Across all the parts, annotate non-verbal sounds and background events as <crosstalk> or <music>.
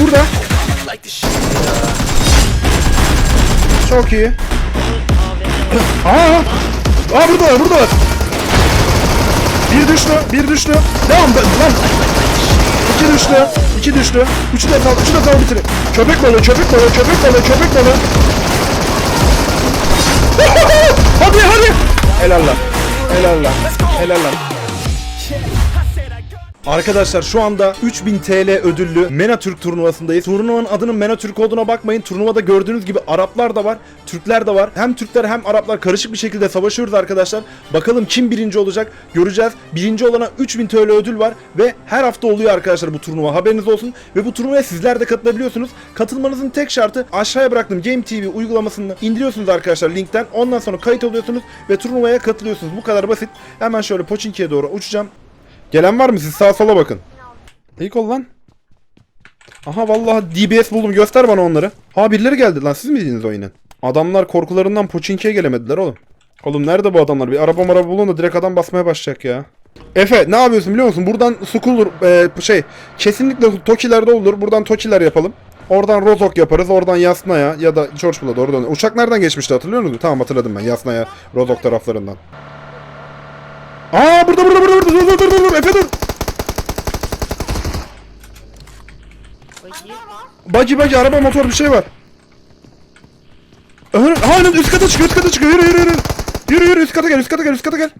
Burada. Çok iyi. Aa! Aa burada var, burada var. Bir düştü, bir düştü. Devam be, lan. İki düştü, iki düştü. Üçü de kal, üçü de kal bitirin. Köpek balığı, köpek balığı, köpek balığı, köpek balığı. <laughs> hadi hadi. Helal lan. Helal lan. Helal lan. Arkadaşlar şu anda 3000 TL ödüllü MENA Türk turnuvasındayız. Turnuvanın adının MENA Türk olduğuna bakmayın. Turnuvada gördüğünüz gibi Araplar da var, Türkler de var. Hem Türkler hem Araplar karışık bir şekilde savaşıyoruz arkadaşlar. Bakalım kim birinci olacak göreceğiz. Birinci olana 3000 TL ödül var ve her hafta oluyor arkadaşlar bu turnuva. Haberiniz olsun. Ve bu turnuvaya sizler de katılabiliyorsunuz. Katılmanızın tek şartı aşağıya bıraktığım Game TV uygulamasını indiriyorsunuz arkadaşlar linkten. Ondan sonra kayıt oluyorsunuz ve turnuvaya katılıyorsunuz. Bu kadar basit. Hemen şöyle Pochinki'ye doğru uçacağım. Gelen var mı siz sağa sola bakın. İlk ol lan. Aha vallahi DBS buldum göster bana onları. Ha birileri geldi lan siz miydiniz o? Adamlar korkularından Pochinki'ye gelemediler oğlum. Oğlum nerede bu adamlar? Bir araba maraba bulun da direkt adam basmaya başlayacak ya. Efe ne yapıyorsun biliyor musun? Buradan Skullur e, şey kesinlikle Toki'lerde olur. Buradan Toki'ler yapalım. Oradan Rozok yaparız. Oradan Yasnaya ya da George Bull'a doğru dön. Uçak nereden geçmişti hatırlıyor musun? Tamam hatırladım ben. Yasnaya, Rozok taraflarından. Aa burada burada burada burada dur dur dur dur dur Efe dur. Bacı bacı araba motor bir şey var. Ön, ha önüm üst kata çıkıyor üst kata çıkıyor yürü yürü yürü. Yürü yürü üst kata gel üst kata gel üst kata gel.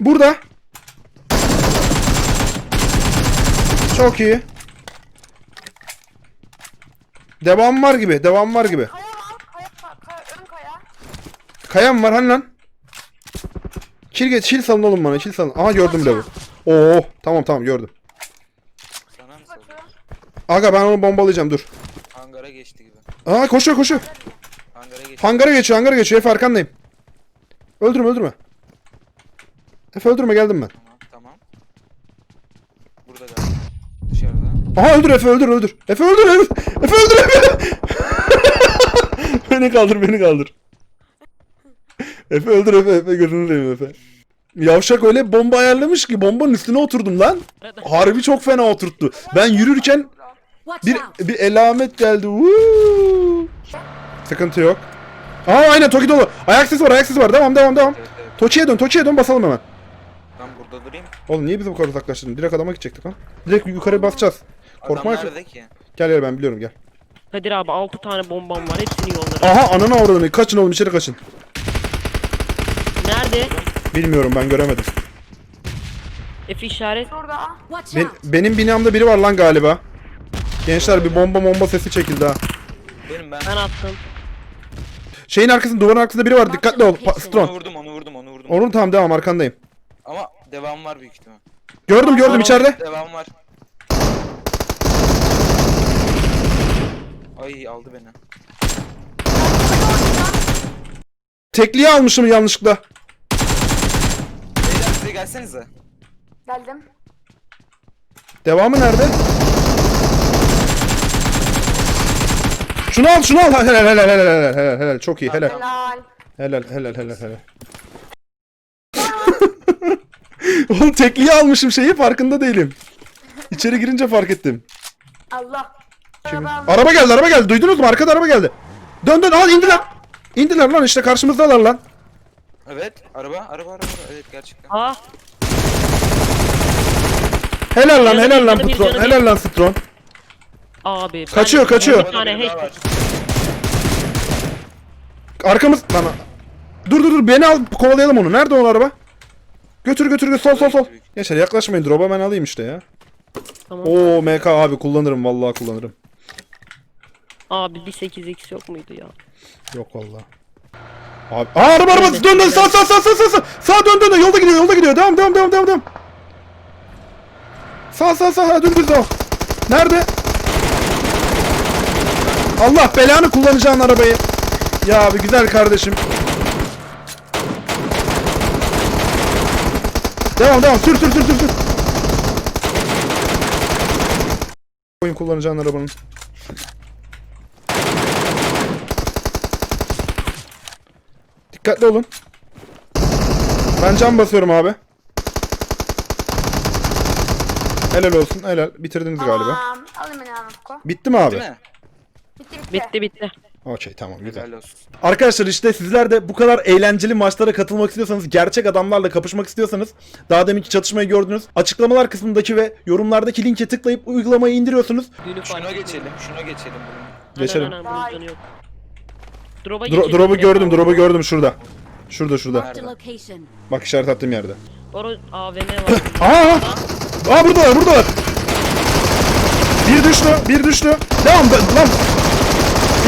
Burada. Çok iyi. Devam var gibi devam var gibi. Kaya var. Kaya, kaya, ön kaya. Kaya mı var hani lan? Kil geç, kil salın oğlum bana, kil salın. Aha gördüm level. Oo, tamam tamam gördüm. Sana mı? Aga ben onu bombalayacağım dur. Hangara geçti gibi. Aa koşuyor koşuyor. Hangara geçti. Hangara geçiyor, hangara geçiyor. Efe arkandayım. Öldürme, öldürme. Efe öldürme geldim ben. Tamam tamam. Burada galiba. Dışarıda. Aha öldür Efe öldür öldür. Efe öldür Efe. Efe öldür Efe. <laughs> beni kaldır beni kaldır. Efe öldür Efe Efe gözünü seveyim Efe. Yavşak öyle bomba ayarlamış ki bombanın üstüne oturdum lan. Harbi çok fena oturttu. Ben yürürken bir bir elamet geldi. Woo! Sıkıntı yok. Aa aynen Toki dolu. Ayak sesi var ayak sesi var. Devam devam devam. Evet evet. Toki'ye dön Toki'ye dön basalım hemen. Ben burada durayım. Oğlum niye bizi bu kadar uzaklaştırdın? Direkt adama gidecektik lan. Direkt yukarı basacağız. Korkma. Adam nerede ki? Gel gel ben biliyorum gel. Kadir abi 6 tane bombam var hepsini yollarım. Aha ananı avradını. Kaçın oğlum içeri kaçın. Nerede? Bilmiyorum ben göremedim. F işaret. Şurada. Watch Ben- out! benim binamda biri var lan galiba. Gençler bir bomba bomba sesi çekildi ha. Benim ben. Ben attım. Şeyin arkasında duvarın arkasında biri var. Dikkatli ol. Pa- Onu Strong. vurdum onu vurdum onu vurdum. Onun tamam devam arkandayım. Ama devam var büyük ihtimal. Gördüm gördüm Tamam. içeride. Devam var. Ay aldı beni. Tekliği almışım yanlışlıkla. Gelsenize. Geldim. Devamı nerede? Şunu al şunu al. Helal helal helal helal helal helal. Çok iyi helal. Helal. Helal helal helal helal. <laughs> Oğlum tekliği almışım şeyi farkında değilim. İçeri girince fark ettim. Allah. Kim? Araba aldım. Araba geldi araba geldi. Duydunuz mu? Arkada araba geldi. Dön dön al indiler. İndiler lan işte karşımızdalar lan. Evet araba araba araba. Evet gerçekten. Aa Helal lan Canım helal lan Stron. canım bir. Helal lan Stron. abi. ben- Kaçıyor, kaçıyor. Bir tane biri daha var. hashtag. Arkamız lan. Dur dur dur beni al kovalayalım onu. Nerede o araba? Götür götür götür sol sol sol. Yaşar yaklaşmayın drop'a ben alayım işte ya. Tamam. Oo MK abi kullanırım vallahi kullanırım. Abi bir 8x yok muydu ya? Yok vallahi. Abi Aa araba araba dön dön sağ sağ sağ sağ sağ sağ sağ dön dön dön yolda gidiyor yolda gidiyor devam devam devam devam devam. Sağ sağ sağ dur dur devam. Nerede? Allah belanı kullanacağın arabayı. Ya abi güzel kardeşim. Devam devam sür sür sür sür sür. Oyun kullanacağın arabanın. Dikkatli olun. Ben cam basıyorum abi. Helal olsun helal. Bitirdiniz galiba. Tamam. Beni. Bitti mi abi? Değil mi? Bitti bitti. Bitti bitti. Okey tamam güzel. Helal olsun. Arkadaşlar işte sizler de bu kadar eğlenceli maçlara katılmak istiyorsanız, gerçek adamlarla kapışmak istiyorsanız daha deminki çatışmayı gördünüz. Açıklamalar kısmındaki ve yorumlardaki linke tıklayıp uygulamayı indiriyorsunuz. Şuna geçelim. Şuna geçelim. Geçelim. Bunun canı yok. Drop'a Dro- geçelim. drop'u gördüm, drop'u gördüm şurada. Şurada şurada. Marked a location. Bak işaret attığım yerde. Var o AVM var. Aa! Aa buradalar, buradalar. Bir düştü, bir düştü. Devam be- lan.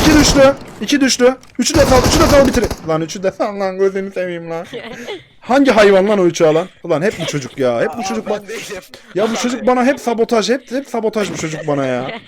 İki düştü, iki düştü. Üçü de sal, üçü de sal bitir. Lan üçü de sal lan gözünü seveyim lan. <laughs> Hangi hayvan lan o üçü alan? Ulan hep bu çocuk ya. Hep bu çocuk bak. Değilim. Ya bu çocuk bana hep sabotaj, hep hep sabotaj bu çocuk bana ya. <laughs>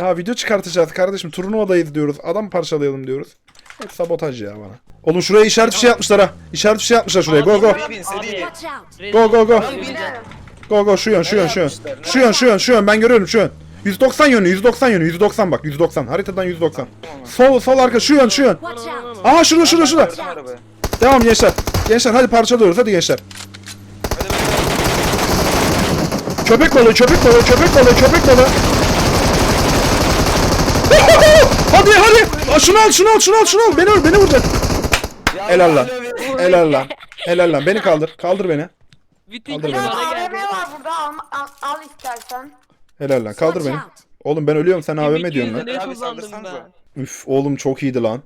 Ya video çıkartacağız kardeşim. Turnuvadayız diyoruz. Adam parçalayalım diyoruz. Hep sabotaj ya bana. Oğlum şuraya işaret bir şey yapmışlar ha. İşaret bir şey yapmışlar şuraya. Go go. Go go go. Go go şu yön şu yön şu yön. Şu yön şu yön şu yön ben görüyorum şu yön. 190 yönü 190 yönü 190 bak 190 haritadan 190. Sol sol arka şu yön şu yön. Aha şurada şurada şurada. Devam gençler. Gençler hadi parçalıyoruz hadi gençler. Köpek balığı köpek balığı köpek balığı köpek balığı. hadi hadi. Aa, Şunu al şunu al şunu al şunu al. Beni vur beni vur. Ya Helal lan. Helal lan. Helal lan. Beni kaldır. Kaldır beni. Bütün Kaldır beni. bana AVM geldi. var burada al, al, al istersen. Helal lan. Kaldır beni. Oğlum ben ölüyorum sen AVM diyorsun lan. Ne Abi kullandım saldırsanıza. ben? Üf oğlum çok iyiydi lan.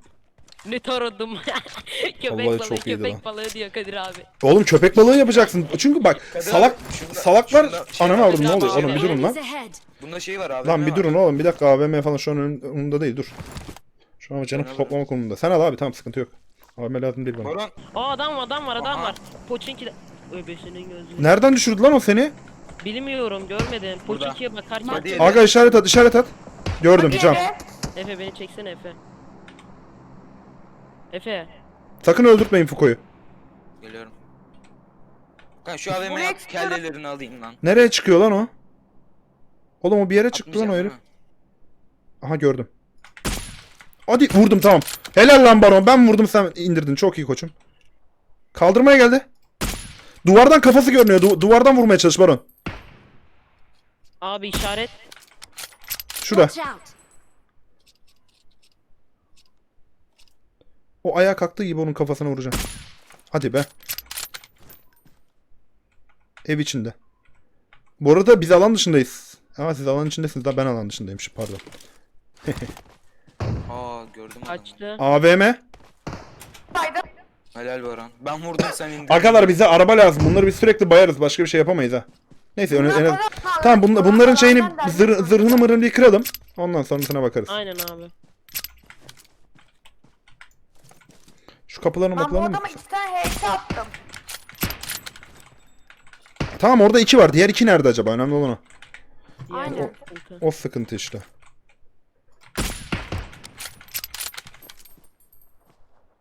Ne taradım. <laughs> köpek Vallahi balığı çok iyiydi köpek lan. balığı diyor Kadir abi. Oğlum köpek balığı yapacaksın. Çünkü bak Kadir salak şurada- salaklar şurada şey ananı avradım ne oluyor oğlum bir durun lan. Enemies ahead. Bunda şey var abi. Lan bir durun oğlum bir dakika AVM falan şu an önüm- önümde değil dur. Şu an canım Ben toplama konumunda. Sen al abi tamam sıkıntı yok. AVM lazım değil bana. Aa adam var adam var adam Aha. var. Poçinki de... Öbesinin gözü. Nereden düşürdü lan o seni? Bilmiyorum görmedim. Burada. Poçinki'ye bakarken. Hadi. Aga işaret at işaret at. Gördüm Hadi cam. Efe. Efe beni çeksene Efe. Efe. Sakın öldürtmeyin Fuko'yu. Geliyorum. Kanka şu AVM Buraya yap çıkıyorum. kellelerini alayım lan. Nereye çıkıyor lan o? Oğlum o bir yere çıktı lan o Atmayacağım herif. ha. Aha gördüm. Hadi vurdum tamam. Helal lan Baron ben vurdum sen indirdin çok iyi koçum. Kaldırmaya geldi. Duvardan kafası görünüyor. Du- duvardan vurmaya çalış Baron. Abi işaret. Şurada. O ayağa kalktığı gibi onun kafasına vuracağım. Hadi be. Ev içinde. Bu arada biz alan dışındayız. Ama siz alan içindesiniz da ben alan dışındaymışım pardon. <laughs> Aa gördüm adamı. Açtı. AVM. Helal Boran. Ben vurdum sen indirdin. Arkadaşlar bize araba lazım. Bunları biz sürekli bayarız. Başka bir şey yapamayız ha. Neyse öne, en az- Bunlar Tamam bunla- bunlar bunların şeyini zır, zırhını mırını bir kıralım. Ondan sonrasına bakarız. Aynen abi. Şu kapılarına Ben bu bakalım adama iki tane HS attım. Tamam orada iki var. Diğer iki nerede acaba? Önemli olan o. Aynen. sıkıntı. O sıkıntı işte.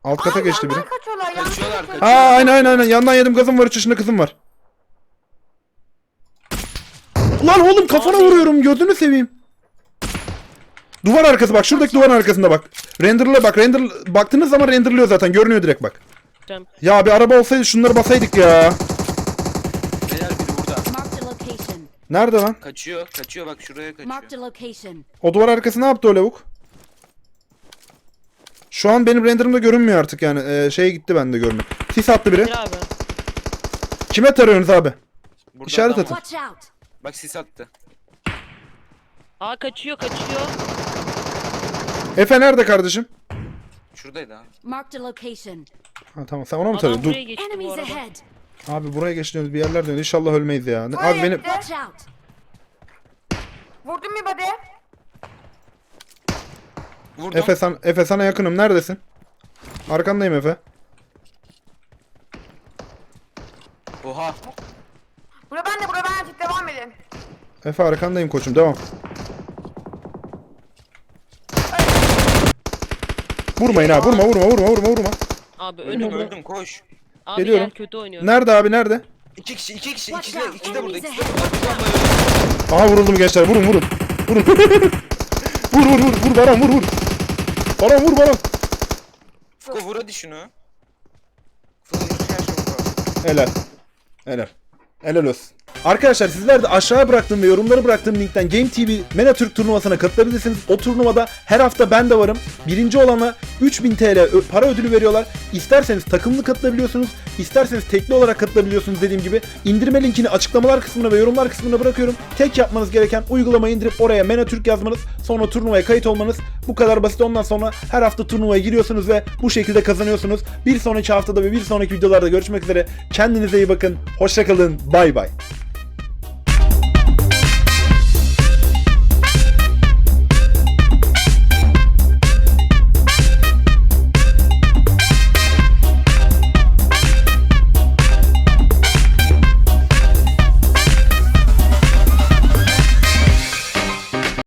Alt kata geçti biri. Yandan kaçıyorlar. yandan Kaçıyorlar. Aa aynen aynen aynen. Yandan yedim gazım var. 3 yaşında kızım var. Lan oğlum kafana vuruyorum. Gözünü seveyim. Duvar arkası bak. Şuradaki duvarın arkasında bak. Renderla bak. Render baktığınız zaman renderlıyor zaten. Görünüyor direkt bak. Tamam. Ya bir araba olsaydı şunları basaydık ya. Helal biri burada. Marked a location. Nerede lan? Kaçıyor. Kaçıyor bak şuraya kaçıyor. Marked a location. O duvar arkası ne yaptı o lavuk? Şu an benim renderimde görünmüyor artık yani. Ee, şey gitti bende görünüyor. Sis attı biri. Abi. Kime tarıyorsunuz abi? Burada İşaret adam atın. var. Watch out. Bak sis attı. Aa kaçıyor kaçıyor. Efe nerede kardeşim? Şuradaydı abi. Marked a location. Ha tamam sen ona mı Adam tarıyorsun? Dur. buraya geçti bu Enemies arada. ahead. Abi buraya geçtiğimiz bir yerler dönüyor. İnşallah ölmeyiz ya. Ne- Abi benim. Watch out. Vurdum bir body. Vurdum. Efe sen Efe sana yakınım. Neredesin? Arkandayım Efe. Oha. Buraya ben de buraya ben de devam edin. Efe arkandayım koçum. Devam. Vurmayın ha. Vurma vurma vurma vurma vurma. Abi Öldüm önümde. öldüm koş. Abi Geliyorum. yer kötü oynuyor. Nerede abi nerede? İki kişi iki kişi ikisi de, ikisi de burada enemies ikisi de burada. Bir bomba öldü. Aha vuruldum gençler. Vurun vurun. Vurun. <laughs> vur vur vur. Vur Baran vur vur. Baran vur Baran. Fuko vur hadi şunu. Fuko yaş yok. Helal. Helal. Helal olsun. Arkadaşlar sizler de aşağıya bıraktığım ve yorumlara bıraktığım linkten Game TV MENA Türk turnuvasına katılabilirsiniz. O turnuvada her hafta ben de varım. Birinci olana 3000 TL para ödülü veriyorlar. İsterseniz takımlı katılabiliyorsunuz. isterseniz tekli olarak katılabiliyorsunuz dediğim gibi. İndirme linkini açıklamalar kısmına ve yorumlar kısmına bırakıyorum. Tek yapmanız gereken uygulamayı indirip oraya MENA Türk yazmanız. Sonra turnuvaya kayıt olmanız. Bu kadar basit. Ondan sonra her hafta turnuvaya giriyorsunuz ve bu şekilde kazanıyorsunuz. Bir sonraki haftada ve bir sonraki videolarda görüşmek üzere. Kendinize iyi bakın. Hoşçakalın. Bay bay.